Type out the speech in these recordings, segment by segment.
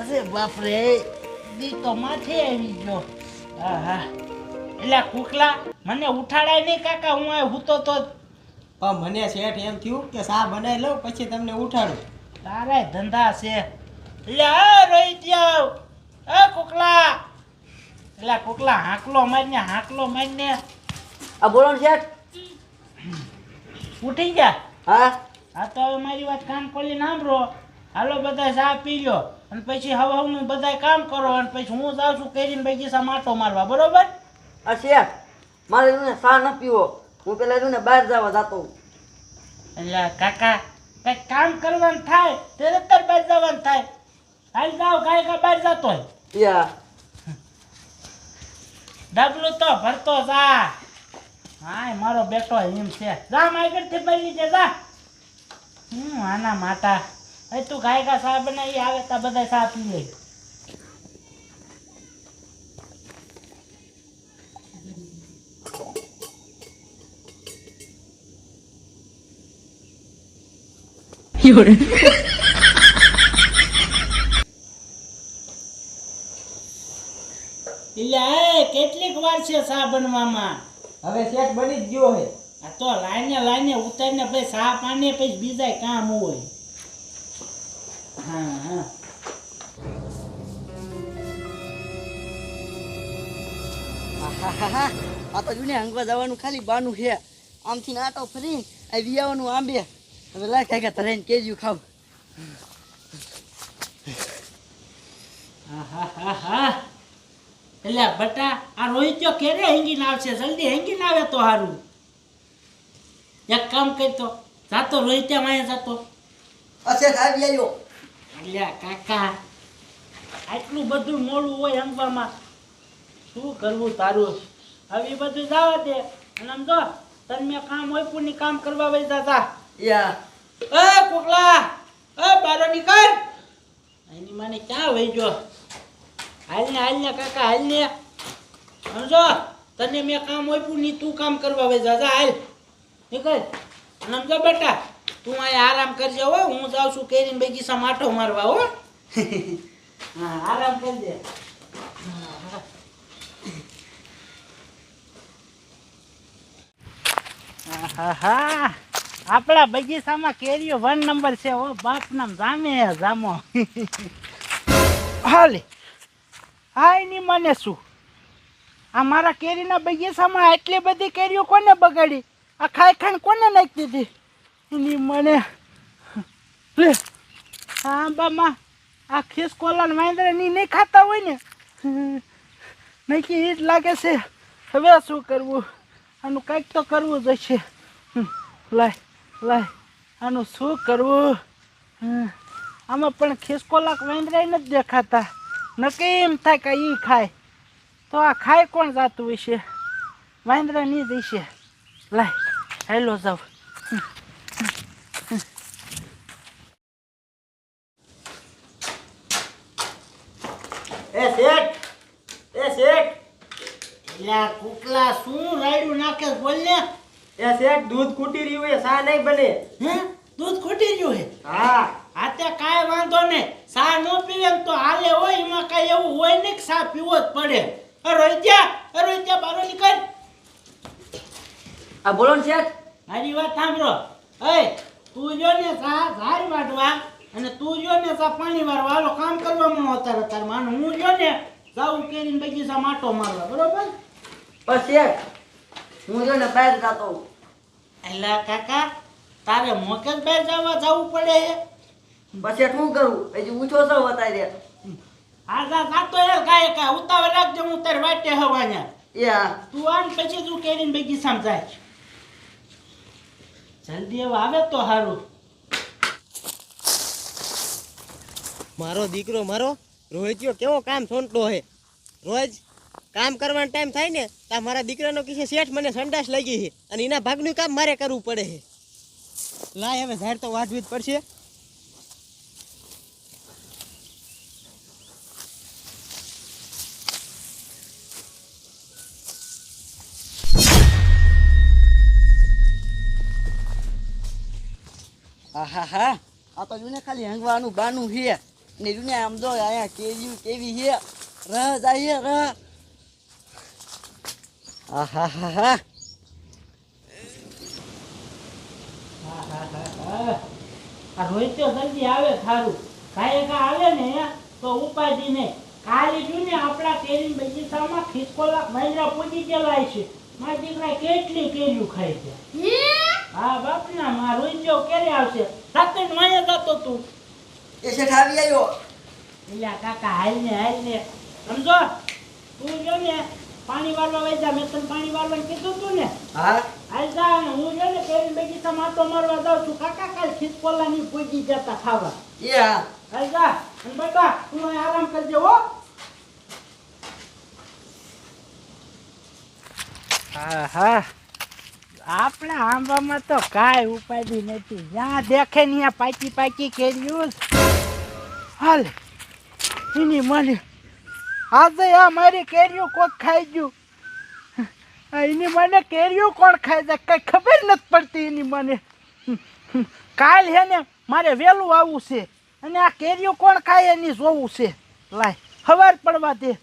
અરે બાપરે દી તો માથે આવી ગયો. આહા. એટલે કુકલા મને ઉઠાડાય નહીં કાકા હું આ હૂતો તો પણ મને શેઠ એમ થયું કે સા બનાવી લઉં પછી તમને ઉઠાડું. તારે ધંધા છે. એટલે હા રોઈ જાવ એ કુકલા. એટલે કુકલા હાંકલો મારીને હાંકલો મારીને. આ બોલો ને શેઠ. ઉઠી ગયા? હા. આ તો હવે મારી વાત કાન ખોલીને સાંભળો. હાલો બધા ચા પી લો અને પછી હવે હું બધા કામ કરો અને પછી હું જાઉં છું કેરીને બગીચા માટો મારવા. બરોબર? આ શેઠ મારે તું સા ન પીવો. હું પેલા તું બહાર જવા જતો એટલે કાકા કઈ કામ કરવાનું થાય ત્યારે અત્યારે બહાર જવાનું થાય. હાલ જાવ ગાય કા બહાર જતો હોય. યા. ડબલું તો ભરતો જા. હાય મારો બેટો એમ છે. જા માગરથી બની છે જા. હું આના માટા એ તું ગાય કા સા બનાવી આવે તા બધા સાપ પી લે. એટલે એ કેટલીક વાર છે સા બનવામાં? હવે શેઠ બની જ ગયો હે. આ તો લાઈને લાઈને ઉતારીને પછી સા પાણી પછી બીજા કામ હોય. હા હા. આહાહાહા. આ તો જુને હંગવા જવાનું ખાલી બાનું છે. આમથી નાટો ફરી આ વિયાવાનું આંબે. હવે લાય કાંઈક તરાઈને કેજ્યું ખાવ. હા એટલે બટા આ રોહિત્યો કેરે હેંગીને આવશે. જલ્દી હેંગીને આવે તો સારું એક કામ કરતો જાતો રોહિત્યા માયા જાતો. અચ્છા આવી આવ્યો. અલ્યા કાકા આટલું બધું મોડું હોય હંગવામાં શું કરવું તારું? હવે બધું જવા દે. અને આમ જો તને મેં કામ હોય પૂરી કામ કરવા વઈ હતા યા. એ કોકલા એ બારો નીકળ. એની માને ક્યાં વહી ગયો હાલ ને હાલ ને કાકા હાલ ને. સમજો તને મેં કામ આપ્યું ની તું કામ કરવા વહી હતા જા, હાલ. નીકળ. સમજો બેટા તું અહીંયા આરામ કરજે હો હું જાઉં છું કેરીને બગીચા માટો મારવા હો. હા આરામ કરજે. હા આપણા બગીચામાં કેરીઓ વન નંબર છે ઓ બાપ નામ જામે જામો. હાલે. હા એની મને શું? આ મારા કેરીના બગીચામાં આટલી બધી કેરીઓ કોને બગાડી? આ ખાઈ ખાઈને કોને નાખી દીધી? એની મને. લે આંબામાં આ ખિસકોલા વાંદરા ની નહીં ખાતા હોય ને. નક્કી એ જ લાગે છે. હવે શું કરવું? આનું કંઈક તો કરવું જોઈશે લાય લાય, આનું શું કરવું? આમાં પણ ખિસકોલાક વાંદરા નથી દેખાતા. નક્કી એમ થાય કે એ ખાય. તો આ ખાય કોણ જાતું હશે? વાંદરા નહીં દેશે લાય, હેલો જાવ. એ શેઠ એ શેઠ. કુકલા શું રાયડું નાખે બોલ ને. એ શેઠ દૂધ કૂટી રહ્યું એ સા નહીં બને? હે? દૂધ ખૂટી ગયું હે હા. હા તે કાંઈ વાંધો નહીં. સા નો પીવે તો હાલે હોય એમાં કાંઈ એવું હોય નહીં કે સા પીવો જ પડે. અ રોહિત્યા અ રોહિત્યા બારો નીકળ. આ બોલો ને શેઠ. મારી વાત સાંભળો. એ તું જો ને સા સારી વાટવા અને તું જો ને સા પાણી વાળો હાલો કામ કરવામાં અત્યારે તાર માન. હું જો ને જાઉં કેરીને બગીચા માટો મારવા. બરોબર? પછી હું જો ને બહાર જતો એલા કાકા તારે મોકે જ બહાર જવા જવું પડે પછી શું કરું? હજી ઊંચો છો અત્યારે હા સા જાતો હે કાય કાય ઉતાવળ રાખજે હું તારે વાટે હવા냐 યા તું આમ પછી તું કેરીને બગીચામાં જાય જલ્દી હવે આવે તો સારું મારો દીકરો મારો રોહિત્યો કેવો કામ સોંટલો હે? રોજ કામ કરવાનો ટાઈમ થાય ને ત્યાં મારા દીકરાનો કિસ્સે શેઠ મને સંડાસ લાગી છે અને એના ભાગનું કામ મારે કરવું પડે છે. લાય હવે ઝાડ તો વાંચવી જ પડશે. હા આ તો જોને ખાલી હંગવાનું બાનું છે. ને રૂને આમ જો અહીંયા કેવી કેવી છે. રહ જાય રહ. આહા હા હા આ રોહિત તો જલ્દી આવે થારું. કાંઈ કા આવે ને તો ઉપાધિ નહીં. કાલે જો ને આપણા કેરી બગીચામાં ખિસકોલા મહિના પૂજી ગયેલા છે. મારા દીકરા કેટલી કેરીઓ ખાય છે હા? બાપના માં રોહિત જો ક્યારે આવશે? સાથે માયા જતો તું. એ શેઠ આવી આવ્યો? એટલે કાકા હાલ ને હાલ ને. સમજો? તું જો ને પાણી વાળવા વઈ જા. મેં તને પાણી વાળવા કીધું તું ને. હા? હાલ જા ને હું જો ને કેરી બગીચા માટો મારવા જાઉં છું. કાકા કાલ ખિસકોલા ની પૂજી જતા ખાવા. એ હા. હાલ જા. અને બેટા તું આરામ કરજે હો. હા હા. આપણા આંબામાં તો કાંઈ ઉપાધિ નથી. જ્યાં દેખે ને ત્યાં પાકી પાકી કેરીયું હાલ, એની મને આજે આ મારી કેરીઓ કોક ખાઈ ગયું. એની મને કેરીઓ કોણ ખાઈ જાય? કઈ ખબર નથી પડતી એની મને. કાલ હે ને મારે વહેલું આવવું છે. અને આ કેરીઓ કોણ ખાય એની જોવું છે. લાય, હવાર પડવા દે.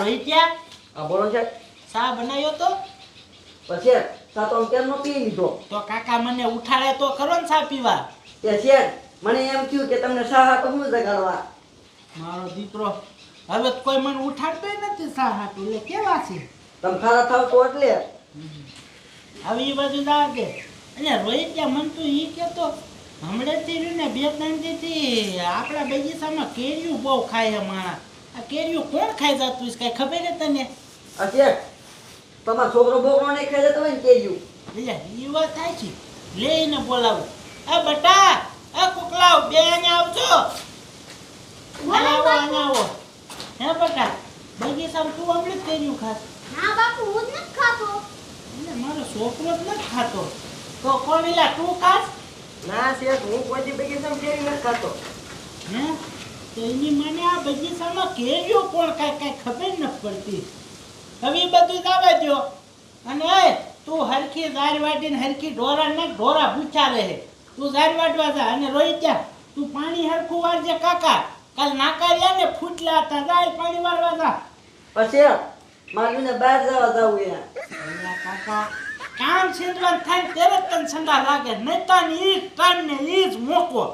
પેલા રોહિત્યા આ બોલો છે. સા બનાવ્યો તો? પછી સાતો કેમ નો પી લીધો? તો કાકા મને ઉઠાડે તો ખરો ને સા પીવા. તે છે મને એમ થયું કે તમને સાહા તો હું જગાડવા? મારો દીકરો હવે કોઈ મને ઉઠાડતોય નથી સા હાટું. એટલે કેવા છે? તમે ખારા થાવ તો એટલે હવે એ બાજુ જા કે અને રોહિત્યા મન તો ઈ કેતો હમણાંથી થી ને બે ત્રણથી આપણા બગીચામાં કેરીયું બહુ ખાય છે માણા. આ કેરીયું કોણ ખાઈ જતું છે? કાંઈ ખબર છે તને? આ તમારો છોકરો બોકરો ને ખાઈ જતો હોય ને કેરીઓ. એટલે વાત થાય છે. લઈને બોલાવો. આ બટા આ કુકલાવ બે અહીંયા આવજો આવો અહીંયા આવો. હે બટા બગીચામાં તું હમણાં કેરીઓ કેરીયું ખાસ. ના બાપુ હું જ નથી ખાતો. એટલે મારો છોકરો જ નથી ખાતો. તો કોણ એલા તું ખાસ? ના શેઠ હું કોઈ બગીચામાં કેરી નથી ખાતો. હે? તો એની મને આ બગીચામાં કેરીઓ કોણ કાંઈ કાંઈ ખબર ન પડતી. હવે બધું દાવા દો અને એ તું હરખી ઝાર વાટીને હરખી ઢોરા ને ઢોરા ભૂચા રહે. તું ઝાર વાટવા જા અને રોઈ જા. તું પાણી હરખું વાળજે કાકા. કાલ નાકાર્યા ને ફૂટલા હતા. જાય પાણી વાળવા જા. પછી મારીને બહાર જવા જવું યાર કાકા કામ છીંદવાનું થાય ત્યારે તને સંડા લાગે. નહીં તો ને ઈ જ ટાઈમ ને ઈ જ મોકો.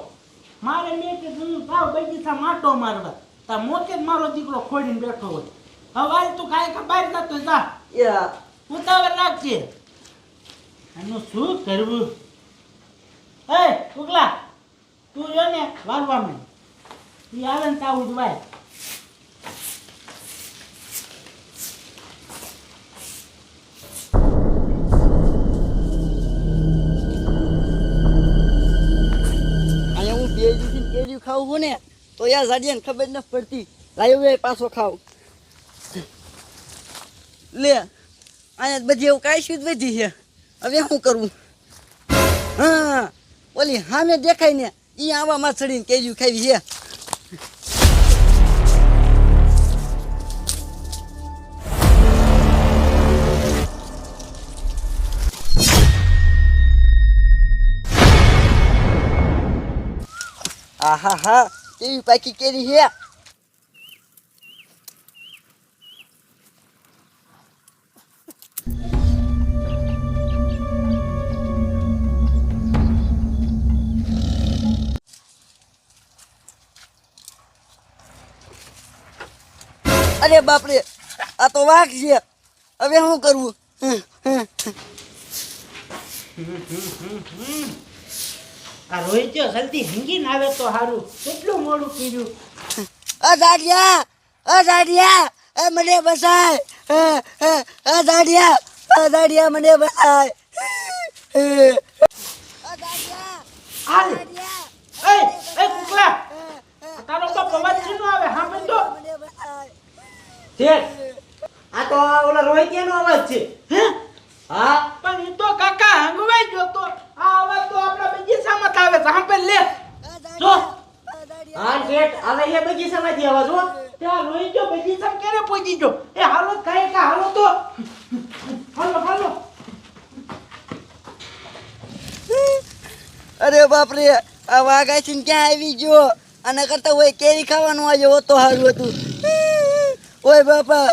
મારે મેં કે હું જાવ બગીચા માટો મારવા. તા મોકે જ મારો દીકરો ખોડીને બેઠો હોય. હવે તું કાંઈ કા બહાર જતો જા. ઉતાવળ રાખજે. આનું શું કરવું? એ ઉગલા તું જો ને વારવા માં ઈ આવે ને તાવું જ ખાવું છું ને તો યાર જાડિયાને ખબર નથી પડતી. લાયો એ પાછો ખાવ. લે અહીંયા બધી એવું કાંઈ શું બધી છે? હવે શું કરવું હા, ઓલી સામે દેખાય ને એ આવામાં ચડીને કેજુ ખાવી છે. આહા હા કેવી પાકી કેરી છે અરે બાપરે, આ તો વાઘ છે. હવે શું કરવું આ રોહિત જો જલ્દી હંગીને આવે તો સારું કેટલું મોડું કર્યું? અ દાડિયા અ દાડિયા એ મને બસાય. અ, દાડિયા અ દાડિયા મને બસાય. અ દાડિયા હાલ. એ એ કુકલા તારો બાપ અવાજ શેનો આવે હા બંધો આ તો ઓલા રોહિતિયાનો અવાજ છે. હે? હા. પણ ઈ તો કાકા હંગવાઈ ગયો તો. આ અવાજ તો આપણા અહીંયા બગીચામાંથી આવા જો ત્યાં રોઈ ગયો બગીચા ક્યારે પહોંચી ગયો? એ હાલો, કાંઈ કા, હાલો તો. હાલો હાલો. અરે બાપરે, આ વાઘા છે ક્યાં આવી ગયો? અને કરતા હોય કેરી ખાવાનું આજે તો સારું હતું. ઓય બાપા.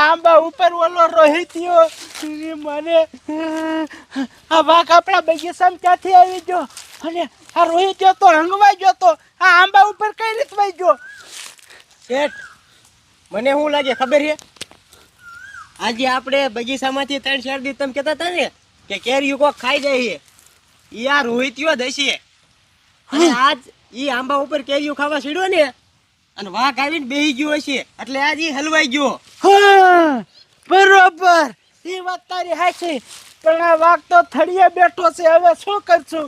આંબા ઉપર ઓલો રોહિત્યો મને આ વાઘ આપણા બગીચામાં ક્યાંથી આવી ગયો? અને આ રોહિત્યો તો હંગવાઈ ગયો તો આ આંબા ઉપર કઈ રીત વહી ગયો? શેઠ મને શું લાગે ખબર છે? આજે આપણે બગીચામાંથી ત્રણ ચાર દિવસ તમે કહેતા હતા ને કે કેરીયું કોક ખાઈ જાય છે. એ આ રોહિતીઓ જ હશે. અને આજ એ આંબા ઉપર કેરીયું ખાવા છીડ્યો ને અને વાઘ આવીને બેહી ગયો હશે. એટલે આજે હલવાઈ ગયો. બરોબર. એ વાત તારી હાચી. પણ આ વાઘ તો થળીએ બેઠો છે. હવે શું કરશું?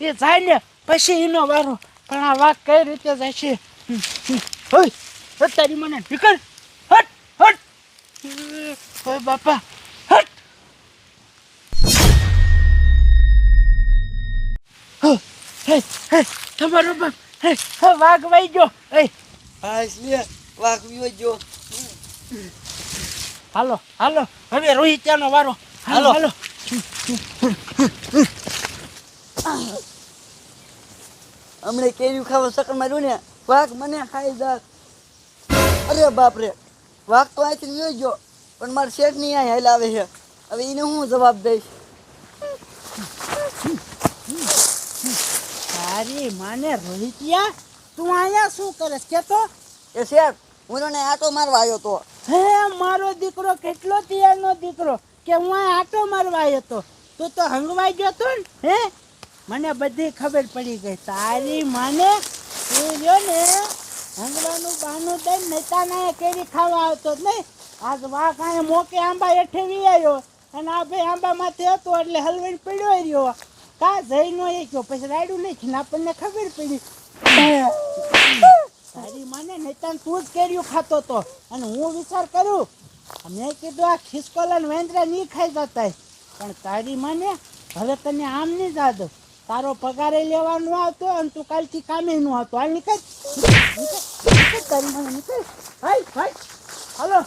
એ જાય ને, પછી એનો વારો. પણ આ વાઘ કઈ રીતે જાય છે? તારી મને નીકળ હટ હટ. હોય બાપા. હટ. તમારો બાપ. વાઘ વાઈ ગયો. હે હા લે વાઘ વિયો ગયો. હાલો હાલો. હવે રોહિત્યાનો વારો. હાલો હાલો. હમણે કેરી ખાવા સકર માર્યું ને વાઘ મને ખાઈ જા અરે બાપરે વાઘ તો અહીંથી વિયો ગયો પણ મારે શેઠ નહીં અહીં હાલ આવે છે. હવે એને હું જવાબ દઈશ? તારી માને રોહિતિયા તું અહીંયા શું કરે કે તો એ શેઠ હું તને આટો મારવા આવ્યો તો. હે મારો દીકરો કેટલો તિયારનો દીકરો કે હું આટો મારવા આવ્યો તો? તું તો હંગવાઈ ગયો તો ને હે? મને બધી ખબર પડી ગઈ. તારી માને એ જો ને હંગવાનું બહાનું દઈ નેતાના કેરી ખાવા આવતો જ નહીં. આજ વાઘ કાંઈ મોકે આંબા હેઠે વી આવ્યો અને આ ભાઈ આંબા માથે હતો એટલે હલવાઈ પડ્યો રહ્યો. કા જઈનો એ ગયો પછી રાડું નહીં આપણને ખબર પડી. તારી માને નૈતાન તું જ કેરીઓ ખાતો તો અને હું વિચાર કરું મેં કીધું આ ખિસકોલ અને વેંદરા નહીં ખાઈ જતા પણ તારી માને હવે તને આમ નહીં જાદો. તારો પગારે લેવાનો આવતો અને તું કાલથી કામે નું આવતો હાલ નીકળ, નીકળ. તારી મને નીકળ. હાય હાય હાલો.